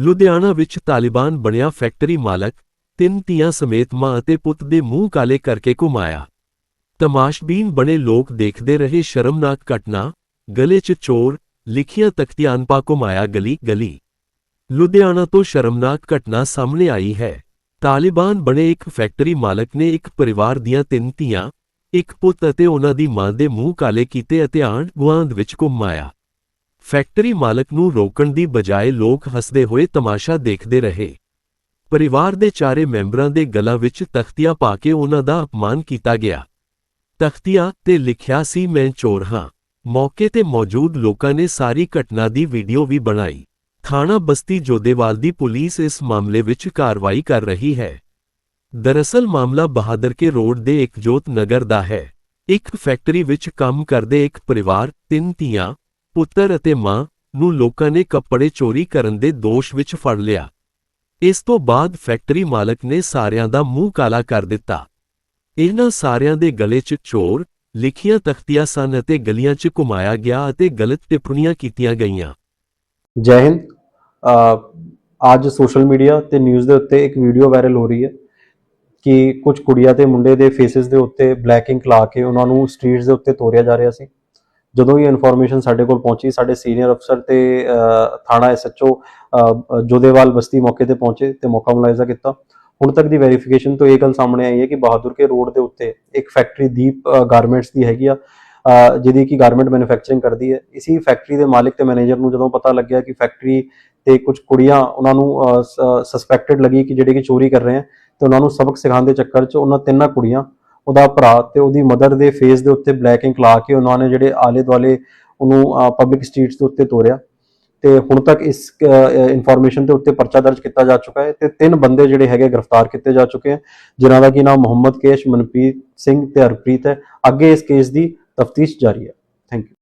ਲੁਧਿਆਣਾ ਵਿੱਚ ਤਾਲਿਬਾਨ ਬਣਿਆ ਫੈਕਟਰੀ ਮਾਲਕ, ਤਿੰਨ ਧੀਆਂ ਸਮੇਤ ਮਾਂ ਅਤੇ ਪੁੱਤ ਦੇ ਮੂੰਹ ਕਾਲੇ ਕਰਕੇ ਘੁਮਾਇਆ। ਤਮਾਸ਼ਬੀਨ ਬਣੇ ਲੋਕ ਦੇਖਦੇ ਰਹੇ ਸ਼ਰਮਨਾਕ ਘਟਨਾ, ਗਲੇ 'ਚ ਚੋਰ, ਲਿਖੀਆਂ ਤਖਤੀਆਂ ਅਨਪਾ ਘੁਮਾਇਆ ਗਲੀ ਗਲੀ। ਲੁਧਿਆਣਾ ਤੋਂ ਸ਼ਰਮਨਾਕ ਘਟਨਾ ਸਾਹਮਣੇ ਆਈ ਹੈ। ਤਾਲਿਬਾਨ ਬਣੇ ਇੱਕ ਫੈਕਟਰੀ ਮਾਲਕ ਨੇ ਇੱਕ ਪਰਿਵਾਰ ਦੀਆਂ ਤਿੰਨ ਧੀਆਂ, ਇੱਕ ਪੁੱਤ ਅਤੇ ਉਹਨਾਂ ਦੀ ਮਾਂ ਦੇ ਮੂੰਹ ਕਾਲੇ ਕੀਤੇ ਅਤੇ ਆਂਢ ਗੁਆਂਢ ਵਿੱਚ ਘੁਮਾਇਆ ਫੈਕਟਰੀ ਮਾਲਕ ਨੂੰ ਰੋਕਣ ਦੀ ਬਜਾਏ ਲੋਕ ਹੱਸਦੇ ਹੋਏ ਤਮਾਸ਼ਾ ਦੇਖਦੇ ਰਹੇ। ਪਰਿਵਾਰ ਦੇ ਚਾਰੇ ਮੈਂਬਰਾਂ ਦੇ ਗਲਾਂ ਵਿੱਚ ਤਖਤੀਆਂ ਪਾ ਕੇ ਉਹਨਾਂ ਦਾ ਅਪਮਾਨ ਕੀਤਾ ਗਿਆ। ਤਖਤੀਆਂ ਤੇ ਲਿਖਿਆ ਸੀ, ਮੈਂ ਚੋਰ ਹਾਂ। ਮੌਕੇ ਤੇ ਮੌਜੂਦ ਲੋਕਾਂ ਨੇ ਸਾਰੀ ਘਟਨਾ ਦੀ ਵੀਡੀਓ ਵੀ ਬਣਾਈ। ਥਾਣਾ ਬਸਤੀ ਜੋਦੇਵਾਲ ਦੀ ਪੁਲਿਸ ਇਸ ਮਾਮਲੇ ਵਿੱਚ ਕਾਰਵਾਈ ਕਰ ਰਹੀ ਹੈ। ਦਰਅਸਲ ਮਾਮਲਾ ਬਹਾਦਰ ਕੇ ਰੋਡ ਦੇ ਇਕਜੋਤ ਨਗਰ ਦਾ ਹੈ। ਇੱਕ ਫੈਕਟਰੀ ਵਿੱਚ ਕੰਮ ਕਰਦੇ ਇੱਕ ਪਰਿਵਾਰ, ਤਿੰਨ ਧੀਆਂ ਪੁੱਤਰ ਅਤੇ ਮਾਂ ਨੂੰ ਲੋਕਾਂ ਨੇ ਕੱਪੜੇ ਚੋਰੀ ਕਰਨ ਦੇ ਦੋਸ਼ ਵਿੱਚ ਫੜ ਲਿਆ। ਇਸ ਤੋਂ ਬਾਅਦ ਫੈਕਟਰੀ ਮਾਲਕ ਨੇ ਸਾਰਿਆਂ ਦਾ ਮੂੰਹ ਕਾਲਾ ਕਰ ਦਿੱਤਾ। ਇਹਨਾਂ ਸਾਰਿਆਂ ਦੇ ਗਲੇ 'ਚ ਚੋਰ, ਲਿਖੀਆਂ ਤਖਤੀਆਂ ਸਨ ਅਤੇ ਗਲੀਆਂ 'ਚ ਘੁਮਾਇਆ ਗਿਆ ਅਤੇ ਗਲਤ ਟਿੱਪਣੀਆਂ ਕੀਤੀਆਂ ਗਈਆਂ। ਜੈ ਹਿੰਦ। ਅੱਜ ਸੋਸ਼ਲ ਮੀਡੀਆ ਤੇ ਨਿਊਜ਼ ਦੇ ਉੱਤੇ ਇੱਕ ਵੀਡੀਓ ਵਾਇਰਲ ਹੋ ਰਹੀ ਹੈ ਕਿ ਕੁਝ ਕੁੜੀਆਂ ਤੇ ਮੁੰਡੇ ਦੇ ਫੇਸਿਸ ਦੇ ਉੱਤੇ ਬਲੈਕ ਇੰਕ ਲਾ ਕੇ ਉਹਨਾਂ ਨੂੰ ਸਟਰੀਟਸ ਦੇ ਉੱਤੇ ਤੋਰਿਆ ਜਾ ਰਿਹਾ ਸੀ। ਜਦੋਂ ਇਹ ਇਨਫੋਰਮੇਸ਼ਨ ਸਾਡੇ ਕੋਲ ਪਹੁੰਚੀ ਸਾਡੇ ਸੀਨੀਅਰ ਅਫਸਰ ਤੇ ਥਾਣਾ ਐਸਐਚਓ ਜੋਦੇਵਾਲ ਬਸਤੀ ਮੌਕੇ ਤੇ ਪਹੁੰਚੇ ਤੇ ਮੌਕਾ ਮੁਲਾਇਜ਼ਾ ਕੀਤਾ। ਹੁਣ ਤੱਕ ਦੀ ਵੈਰੀਫਿਕੇਸ਼ਨ ਤੋਂ ਇਹ ਗੱਲ ਸਾਹਮਣੇ ਆਈ ਹੈ ਕਿ ਬਹਾਦਰ ਕੇ ਰੋਡ ਦੇ ਉੱਤੇ ਇੱਕ ਫੈਕਟਰੀ ਦੀਪ ਗਾਰਮੈਂਟਸ ਦੀ ਹੈਗੀ ਆ ਅ, ਜਿਹਦੀ ਕਿ ਗਾਰਮੈਂਟ ਮੈਨੂਫੈਕਚਰਿੰਗ ਕਰਦੀ ਹੈ। ਇਸੀ ਫੈਕਟਰੀ ਦੇ ਮਾਲਿਕ ਤੇ ਮੈਨੇਜਰ ਨੂੰ ਜਦੋਂ ਪਤਾ ਲੱਗਿਆ ਕਿ ਫੈਕਟਰੀ ਤੇ ਕੁਝ ਕੁੜੀਆਂ ਉਹਨਾਂ ਨੂੰ ਸਸਪੈਕਟਡ ਲੱਗੀ ਕਿ ਜਿਹੜੇ ਕਿ ਚੋਰੀ ਕਰ ਰਹੇ ਹੈ ਤੇ ਉਹਨਾਂ ਨੂੰ ਸਬਕ ਸਿਖਾਉਣ ਦੇ ਚੱਕਰ 'ਚ ਉਹਨਾਂ ਤਿੰਨਾਂ ਕੁੜੀਆਂ ਉਹਦਾ ਭਰਾ ਤੇ ਉਹਦੀ ਮਦਰ ਦੇ ਫੇਸ ਦੇ ਉੱਤੇ ਬਲੈਕ ਇੰਕ ਲਾ ਕੇ ਉਹਨਾਂ ਨੇ ਜਿਹੜੇ ਆਲੇ ਦੁਆਲੇ ਉਹਨੂੰ ਪਬਲਿਕ ਸਟਰੀਟਸ ਦੇ ਉੱਤੇ ਤੋਰਿਆ। ਤੇ ਹੁਣ ਤੱਕ ਇਸ ਇਨਫੋਰਮੇਸ਼ਨ ਦੇ ਉੱਤੇ ਪਰਚਾ ਦਰਜ ਕੀਤਾ ਜਾ ਚੁੱਕਾ ਹੈ ਤੇ ਤਿੰਨ ਬੰਦੇ ਜਿਹੜੇ ਹੈਗੇ ਗ੍ਰਿਫਤਾਰ ਕੀਤੇ ਜਾ ਚੁੱਕੇ ਹਨ, ਜਿਨ੍ਹਾਂ ਦਾ ਕੀ ਨਾਮ ਮੁਹੰਮਦ ਕੇਸ਼, ਮਨਪ੍ਰੀਤ ਸਿੰਘ ਤੇ ਹਰਪ੍ਰੀਤ ਹੈ। ਅੱਗੇ ਇਸ ਕੇਸ ਦੀ ਤਫਤੀਸ਼ ਜਾਰੀ ਹੈ। Thank you